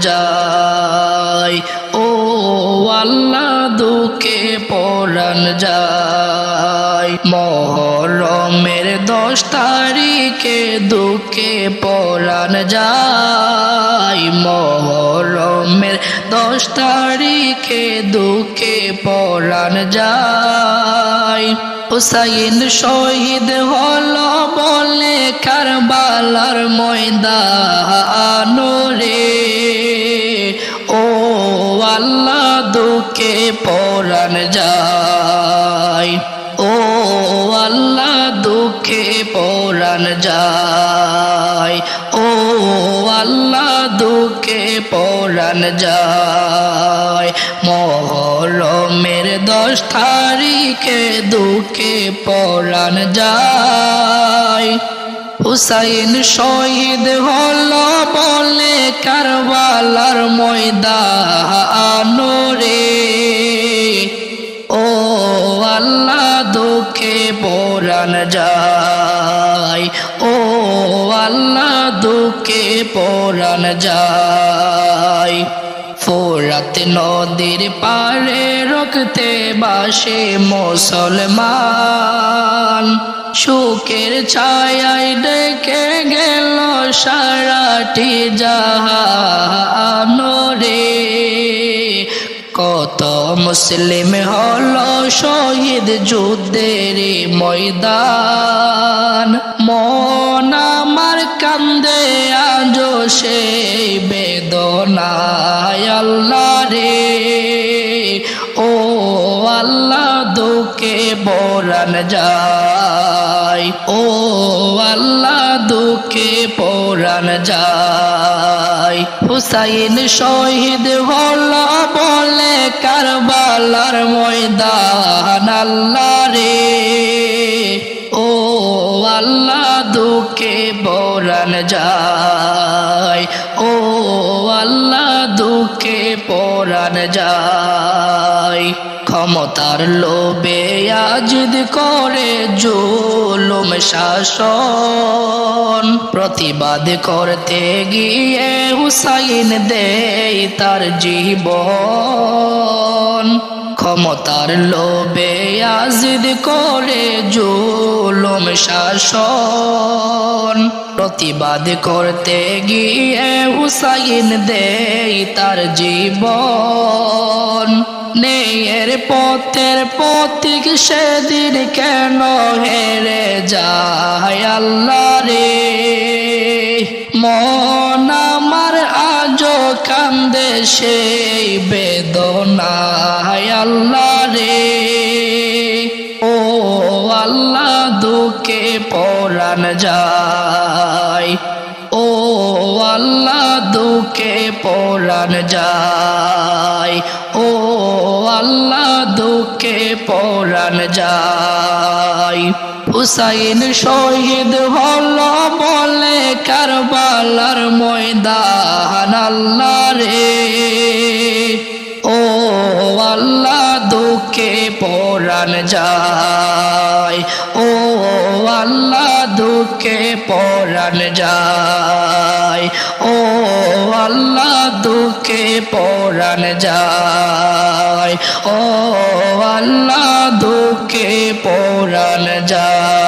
যায়। ও আল্লাহ, দুঃখে পরাণ যায়। মহরমের দশ তারিখে দুঃখে পরাণ যায়। মহরমের দশ তারিখে দুঃখে পরাণ যায়। হুসাইন শহীদ হল বলে কারবালার ময়দান রে। পরাণ যায়। ও আল্লাহ, দুঃখে পরাণ যায়। ও আল্লাহ, দুঃখে পরাণ যায়। মহরমের দশ তারিখে দুঃখে পরাণ যায়। হুসাইন শহীদ হল বলে কারবালার ময়দান। রে ও আল্লাহ দুঃখে পরাণ যায়। ও আল্লাহ দুঃখে পরাণ যায়। ফোরাত নদীর পারে রক্তে বাসে মুসলমান। সুখের ছায়ায় ডেকে গেল সারাটি জাহান রে। কত মুসলিম হল শহীদ যুদ্ধের ময়দান। মন আমার কান্দে আজ সেই বেদনায় আল্লাহ রে। ও আল্লাহ দুঃখে বরান যায়। ও আল্লাহ দুঃখে পরাণ যায়। হুসাইন শহীদ হল বলে কারবালার ময়দান আল্লাহ রে। ও আল্লাহ দুঃখে বরান যায়। ও আল্লাহ দুঃখে পরাণ যায়। ক্ষমতার লোভে আজিদ করে জুলুম শাসন। প্রতিবাদ করতে গিয়ে হুসাইন দেই তার জীবন। ক্ষমতার লোভে আজিদ করে জুলুম শাসন। প্রতিবাদ করতে গিয়ে হুসাইন দেই তার জীবন। নেয়ের পথের পথিক সেদিন কেন হেরে যায় আল্লাহ রে? মন আমার আজো কান্দে সেই বেদনায় আল্লাহ রে। ও আল্লাহ দুঃখে পরাণ যায়। ও আল্লাহ দুঃখে পরাণ যায়। দুঃখে পরাণ যায়। হুসাইন শহীদ হল বলে কারবালার ময়দান আল্লাহ রে। ও আল্লাহ দুঃখে পরাণ যায়। ও আল্লাহ দুঃখে পরাণ যায়। ও আল্লাহ দুঃখে পরাণ যায়। ও আল্লাহ দুঃখে পরাণ যায়।